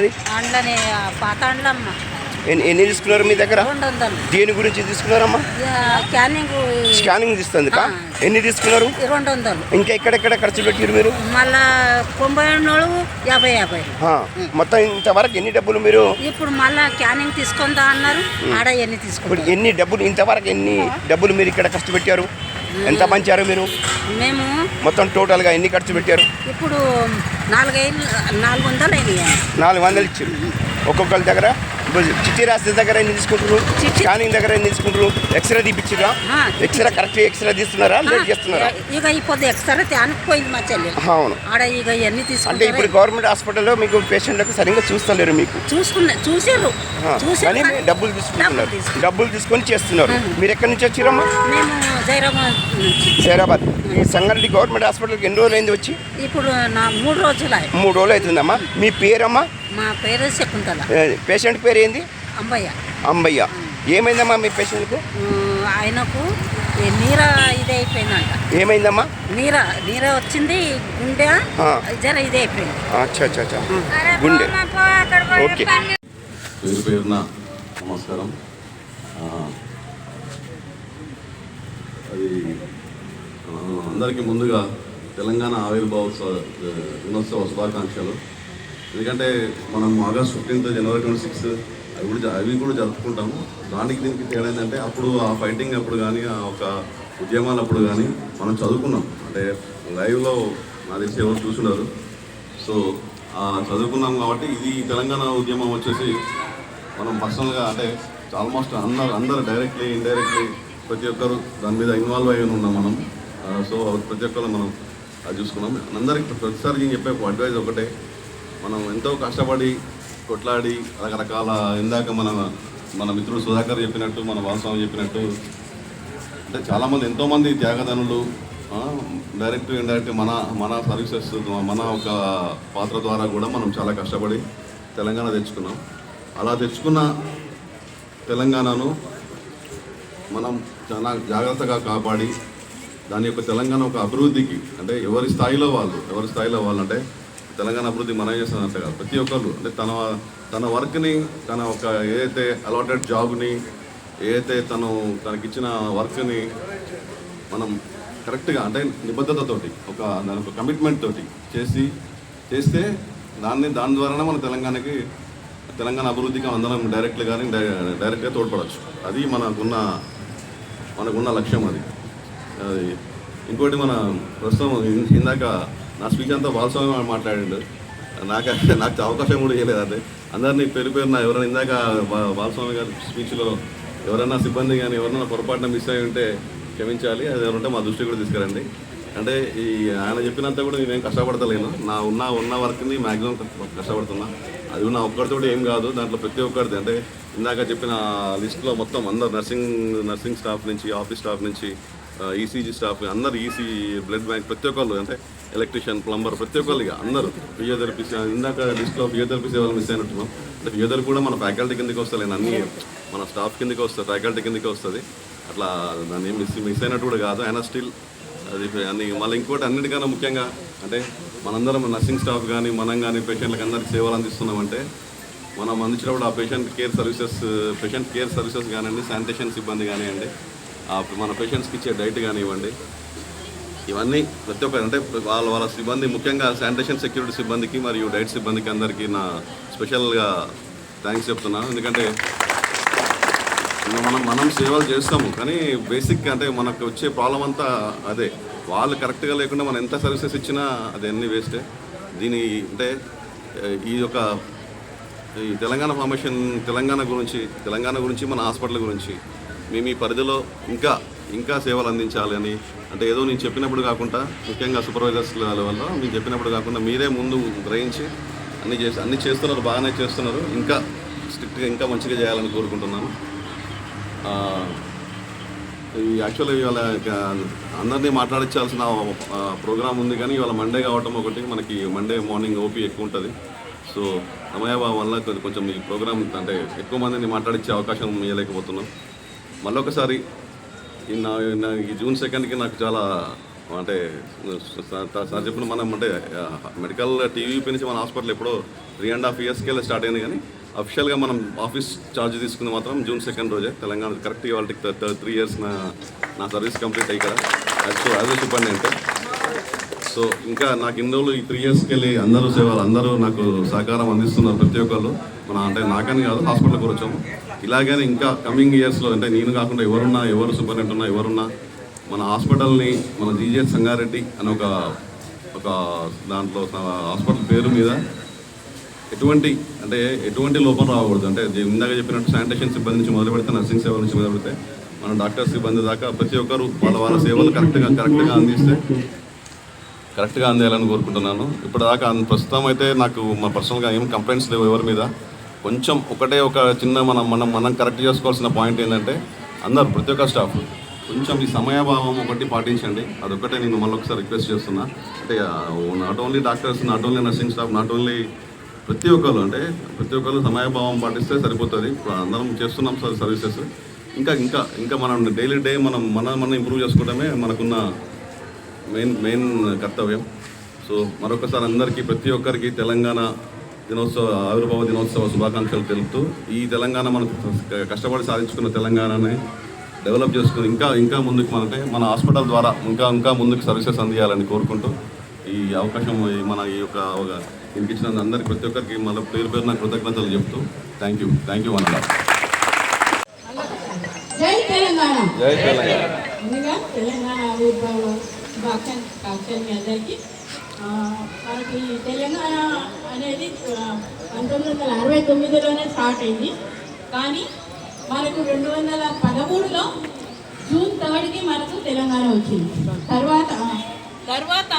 అది? ఎన్ని తీసుకున్నారు మీ దగ్గర? దేని గురించి తీసుకున్నారమ్మా? స్కానింగ్. తీస్తుంది. ఎన్ని తీసుకున్నారు? రెండు వందలు ఇంకా ఎక్కడెక్కడ ఖర్చు పెట్టారు మీరు? మళ్ళా తొంభై యాభై యాభై. మొత్తం ఇంతవరకు ఎన్ని డబ్బులు మీరు? ఇప్పుడు మళ్ళా క్యానింగ్ తీసుకుందా అన్నారు ఆడ ఎన్ని తీసుకుంటారు? ఎన్ని డబ్బులు ఇంతవరకు ఎన్ని డబ్బులు మీరు ఇక్కడ ఖర్చు పెట్టారు? ఎంత పంచారు మీరు? మేము మొత్తం టోటల్గా ఎన్ని ఖర్చు పెట్టారు? ఇప్పుడు నాలుగైదు నాలుగు వందలు అయినాయి. నాలుగు వందలు ఇచ్చారు. ఒక్కొక్కరి దగ్గర ఇప్పుడు చిట్టి రాసిన దగ్గర చిట్టి- స్కానింగ్ దగ్గర ఎన్ని తీసుకుంటారు x ray తీపిచ్చిరా. X ray correct x ray తీస్తున్నారా? Late చేస్తున్నారా? ఇక ఇప్పుడు ఎక్స్ట్రా తేనకపోయింది మా చెల్లి. అవును. ఆడ ఇక ఎన్ని అంటే ఇప్పుడు గవర్నమెంట్ హాస్పిటల్లో మీకు పేషెంట్లకు సరిగ్గా చూస్తలేరు మీకు. చూసుకున్నా చూసారు కానీ డబ్బులు తీసుకుంటున్నారు. డబ్బులు తీసుకొని చేస్తున్నారు. మీరు ఎక్కడి నుంచి వచ్చిరమ్మా మేము జైరాబాద్ ఈ సంగారెడ్డి గవర్నమెంట్ హాస్పిటల్కి ఎన్ని రోజులు అయింది వచ్చి? ఇప్పుడు నా మూడు రోజులు. మూడు రోజులు అవుతుందమ్మా. మీ పేరమ్మా? మా పేరు శకుంతల. పేషెంట్ పేరు ఏంది? అంబయ్య. అంబయ్య. ఏమైందమ్మా మీ పేషెంట్కు? ఆయనకు నీర ఇది అయిపోయిందంట ఏమైందమ్మా? నీర నీర వచ్చింది గుండె ఆ. జర ఇది అయిపోయింది అచ్చా అచ్చా. అచ్చా గుండె. ఓకే. పేరు పేరున నమస్కారం. ఆ, అది అందరికీ ముందుగా తెలంగాణ ఆవిర్భావ దినోత్సవ శుభాకాంక్షలు. ఎందుకంటే మనం August fifteenth January twenty sixth అవి కూడా అవి కూడా జరుపుకుంటాము. దానికి దీనికి తేడా ఏంటంటే అప్పుడు ఆ ఫైటింగ్ అప్పుడు కానీ ఆ ఒక ఉద్యమాలు అప్పుడు కానీ మనం చదువుకున్నాం. అంటే లైవ్లో నా తెలిసి ఎవరు చూస్తున్నారు సో చదువుకున్నాం కాబట్టి ఇది తెలంగాణ ఉద్యమం వచ్చేసి మనం పర్సనల్గా అంటే ఆల్మోస్ట్ అందరు అందరు డైరెక్ట్లీ ఇండైరెక్ట్లీ ప్రతి ఒక్కరు దాని మీద ఇన్వాల్వ్ అయ్యి ఉన్నాం మనం. సో ప్రతి ఒక్కరు మనం అది చూసుకున్నాం. అందరికి ప్రతిసారి నేను చెప్పే అడ్వైజ్ ఒకటే. మనం ఎంతో కష్టపడి కొట్లాడి రకరకాల ఇందాక మన మన మిత్రుడు సుధాకర్ చెప్పినట్టు మన బాలస్వామి చెప్పినట్టు అంటే చాలామంది ఎంతోమంది త్యాగదనులు డైరెక్ట్ ఇండైరెక్ట్ మన మన సర్వీసెస్ మన ఒక పాత్ర ద్వారా కూడా మనం చాలా కష్టపడి తెలంగాణ తెచ్చుకున్నాం. అలా తెచ్చుకున్న తెలంగాణను మనం చాలా జాగ్రత్తగా కాపాడి దాని యొక్క తెలంగాణ ఒక అభివృద్ధికి అంటే ఎవరి స్థాయిలో వాళ్ళు ఎవరి స్థాయిలో వాళ్ళు అంటే తెలంగాణ అభివృద్ధి మనం చేస్తున్నట్టు కాదు. ప్రతి ఒక్కరు అంటే తన తన వర్క్ని తన ఒక ఏదైతే అలాటెడ్ జాబ్ని ఏదైతే తను తనకిచ్చిన వర్క్ని మనం కరెక్ట్గా అంటే నిబద్ధతతోటి ఒక దాని ఒక కమిట్మెంట్ తోటి చేసి చేస్తే దాన్ని దాని ద్వారానే మన తెలంగాణకి తెలంగాణ అభివృద్ధికి అందరం డైరెక్ట్గా కానీ డై- డైరెక్ట్గా తోడ్పడవచ్చు అది మనకున్న మనకున్న లక్ష్యం అది. అది ఇంకోటి మన ప్రస్తుతం ఇందాక నా స్పీచ్ అంతా బాలస్వామి మాట్లాడిండు. నాకు నాకు అవకాశం కూడా ఇవ్వలేదు అదే. అందరినీ పేరు పేరున ఎవరైనా ఇందాక బాలస్వామి గారి స్పీచ్లో ఎవరైనా సిబ్బంది కానీ ఎవరైనా పొరపాటున మిస్ అయి ఉంటే క్షమించాలి. అది ఎవరుంటే మా దృష్టి కూడా తీసుకురండి. అంటే ఈ ఆయన చెప్పినంత కూడా నేనేం కష్టపడతలేను. నా ఉన్న ఉన్న వర్క్ని మ్యాక్సిమం కష్టపడుతున్నా. అది నా ఒక్కరితోటి ఏం కాదు. దాంట్లో ప్రతి ఒక్కరిది అంటే ఇందాక చెప్పిన లిస్ట్లో మొత్తం అందరు నర్సింగ్ నర్సింగ్ స్టాఫ్ నుంచి ఆఫీస్ స్టాఫ్ నుంచి ఈసీజీ స్టాఫ్ అందరు ఈసీ బ్లడ్ బ్యాంక్ ప్రతి ఒక్కళ్ళు అంటే ఎలక్ట్రీషియన్ ప్లంబర్ ప్రతి ఒక్కళ్ళు ఇక అందరూ. ఫిజియోథెరపీ ఇందాక లిస్ట్లో ఫిజియోథెరపీ సేవలు మిస్ అయినట్టున్నాం అంటే ఫిజియోథెరపీ కూడా మన ఫ్యాకల్టీ కిందకి వస్తలే అన్ని మన స్టాఫ్ కిందకి వస్తుంది ఫ్యాకల్టీ కిందకి వస్తుంది. అట్లా దాన్ని మిస్ మిస్ అయినట్టు కూడా కాదు అయినా స్టిల్ అది అన్ని మళ్ళీ ఇంకోటి అన్నిటికన్నా ముఖ్యంగా అంటే మనందరం నర్సింగ్ స్టాఫ్ కానీ మనం కానీ పేషెంట్లకు అందరికి సేవలు అందిస్తున్నామంటే మనం అందించినప్పుడు ఆ patient care services patient care services కానివ్వండి శానిటేషన్ సిబ్బంది కానివ్వండి మన పేషెంట్స్కి ఇచ్చే డైట్ కానివ్వండి ఇవన్నీ ప్రతి ఒక్క అంటే వాళ్ళ వాళ్ళ సిబ్బంది ముఖ్యంగా శానిటేషన్ సెక్యూరిటీ సిబ్బందికి మరియు డైట్ సిబ్బందికి అందరికీ నా స్పెషల్గా థ్యాంక్స్ చెప్తున్నాను ఎందుకంటే మనం మనం సేవలు చేస్తాము కానీ బేసిక్ అంటే మనకు వచ్చే ప్రాబ్లం అంతా అదే. వాళ్ళు కరెక్ట్గా లేకుండా మనం ఎంత సర్వీసెస్ ఇచ్చినా అది అన్ని వేస్టే దీని అంటే ఈ యొక్క ఈ తెలంగాణ ఫార్మేషన్ తెలంగాణ గురించి తెలంగాణ గురించి మన హాస్పిటల్ గురించి మేము ఈ పరిధిలో ఇంకా ఇంకా సేవలు అందించాలని అంటే ఏదో నేను చెప్పినప్పుడు కాకుండా ముఖ్యంగా సూపర్వైజర్స్ వల్ల నేను చెప్పినప్పుడు కాకుండా మీరే ముందు గ్రహించి అన్ని చేసి అన్ని చేస్తున్నారు బాగానే చేస్తున్నారు. ఇంకా స్ట్రిక్ట్గా ఇంకా మంచిగా చేయాలని కోరుకుంటున్నాను. ఈ యాక్చువల్గా ఇవాళ అందరినీ మాట్లాడించాల్సిన ప్రోగ్రామ్ ఉంది కానీ ఇవాళ మండే కావటం ఒకటి మనకి మండే మార్నింగ్ ఓపీ ఎక్కువ ఉంటుంది. సో సమయాభావం వల్ల కొంచెం ఈ ప్రోగ్రామ్ అంటే ఎక్కువ మందిని మాట్లాడించే అవకాశం ఇవ్వలేకపోతున్నాం. మళ్ళొకసారి ఈ నా ఈ జూన్ సెకండ్కి నాకు చాలా అంటే సార్ చెప్పిన మనం అంటే మెడికల్ టీవీపీ నుంచి మన హాస్పిటల్ ఎప్పుడో త్రీ అండ్ హాఫ్ ఇయర్స్కి వెళ్ళి స్టార్ట్ అయింది కానీ అఫిషియల్గా మనం ఆఫీస్ ఛార్జ్ తీసుకుంది మాత్రం జూన్ సెకండ్ రోజే. తెలంగాణ కరెక్ట్గా వాళ్ళకి త్రీ ఇయర్స్ నా నా సర్వీస్ కంప్లీట్ అయ్యి కదా. So as a superintendent so ఇంకా నాకు ఇన్ని రోజులు ఈ త్రీ ఇయర్స్కి వెళ్ళి అందరూ సేవలు అందరూ నాకు సహకారం అందిస్తున్నారు ప్రతి ఒక్కళ్ళు. మన అంటే నాకని కాదు హాస్పిటల్కి వచ్చాము. ఇలాగనే ఇంకా కమింగ్ ఇయర్స్లో అంటే నేను కాకుండా ఎవరున్నా ఎవరు సూపరింటెండెంట్ ఉన్నా ఎవరున్నా మన హాస్పిటల్ని మన జీజీఎస్ సంగారెడ్డి అని ఒక ఒక దాంట్లో హాస్పిటల్ పేరు మీద ఎటువంటి అంటే ఎటువంటి లోపం రాకూడదు. అంటే ఇందాక చెప్పినట్టు శానిటేషన్ సిబ్బంది నుంచి మొదలు పెడితే నర్సింగ్ సేవల నుంచి మొదలు పెడితే మన డాక్టర్ సిబ్బంది దాకా ప్రతి ఒక్కరు వాళ్ళ వాళ్ళ సేవలు కరెక్ట్గా కరెక్ట్గా అందిస్తే కరెక్ట్గా అందేయాలని కోరుకుంటున్నాను. ఇప్పటిదాకా ప్రస్తుతం అయితే నాకు మా పర్సనల్గా ఏం కంప్లైంట్స్ లేవు ఎవరి మీద. కొంచెం ఒకటే ఒక చిన్న మనం మనం మనం కరెక్ట్ చేసుకోవాల్సిన పాయింట్ ఏంటంటే అందరు ప్రతి ఒక్క స్టాఫ్ కొంచెం ఈ సమయభావం ఒకటి పాటించండి. అదొకటే నేను మళ్ళీ ఒకసారి రిక్వెస్ట్ చేస్తున్నా. అంటే not only doctors not only nursing staff not only ప్రతి ఒక్కరు అంటే ప్రతి ఒక్కరు సమయభావం పాటిస్తే సరిపోతుంది. అందరం చేస్తున్నాం సార్ సర్వీసెస్ ఇంకా ఇంకా ఇంకా మనం డైలీ డే మనం మన మనం ఇంప్రూవ్ చేసుకోవడమే మనకున్న మెయిన్ మెయిన్ కర్తవ్యం. సో మరొకసారి అందరికీ ప్రతి ఒక్కరికి తెలంగాణ దినోత్సవ ఆవిర్భావ దినోత్సవ శుభాకాంక్షలు తెలుపుతూ ఈ తెలంగాణ మనం కష్టపడి సాధించుకున్న తెలంగాణని డెవలప్ చేసుకుని ఇంకా ఇంకా ముందుకు మనటే మన హాస్పిటల్ ద్వారా ఇంకా ఇంకా ముందుకు సర్వీసెస్ అందియాలని కోరుకుంటూ ఈ అవకాశం మన ఈ యొక్క అవగా- దీనికి ఇచ్చిన అందరికీ ప్రతి ఒక్కరికి మళ్ళీ పేరు పేరు నా కృతజ్ఞతలు చెప్తూ థ్యాంక్ యూ థ్యాంక్ యూ అన్న జై తెలంగాణ. జై తెలంగాణ. తెలంగాణ ఆవిర్భావ శుభాకాంక్షలు మీ అందరికీ. ఆ, మనకి తెలంగాణ అనేది పంతొమ్మిది వందల అరవై తొమ్మిదిలోనే స్టార్ట్ అయింది. కానీ మనకు రెండు వందల పదమూడులో జూన్ థర్డ్కి మనకు తెలంగాణ వచ్చింది. తర్వాత తర్వాత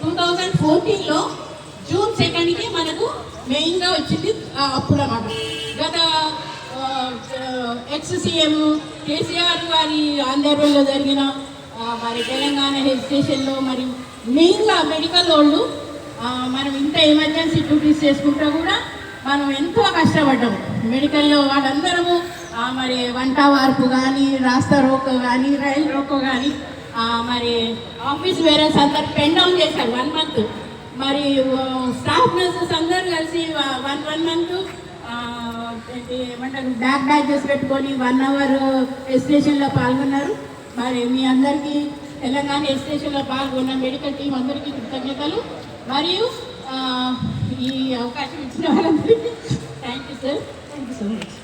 టూ థౌజండ్ ఫోర్టీన్లో జూన్ సెకండ్కి మనకు మెయిన్గా వచ్చింది అప్పుడు అన్నమాట గత ఎక్స్ సీఎం కేసీఆర్ గారి ఆంధ్రప్రదేశ్లో జరిగిన మరి తెలంగాణ హెల్త్ స్టేషన్లో మరి మెయిన్గా మెడికల్ వాళ్ళు మనం ఇంత ఎమర్జెన్సీ డ్యూటీస్ చేసుకుంటా కూడా మనం ఎంతో కష్టపడ్డాం. మెడికల్లో వాళ్ళందరము మరి వంట వార్పు కానీ రాస్తా రోకో కానీ రైలు రోకో కానీ మరి ఆఫీస్ వేరే అందరు పెన్ డౌన్ చేశారు వన్ మంత్. మరి స్టాఫ్ నర్సెస్ అందరూ కలిసి వన్ వన్ మంత్ ఏమంటారు బ్యాక్ బ్యాచెస్ పెట్టుకొని వన్ అవర్ స్టేషన్లో పాల్గొన్నారు. మరి మీ అందరికీ తెలంగాణ ఎస్టేషన్లో పాల్గొన్న మెడికల్ టీం అందరికీ కృతజ్ఞతలు. మరియు ఈ అవకాశం ఇచ్చిన వాళ్ళందరికీ thank you sir thank you so much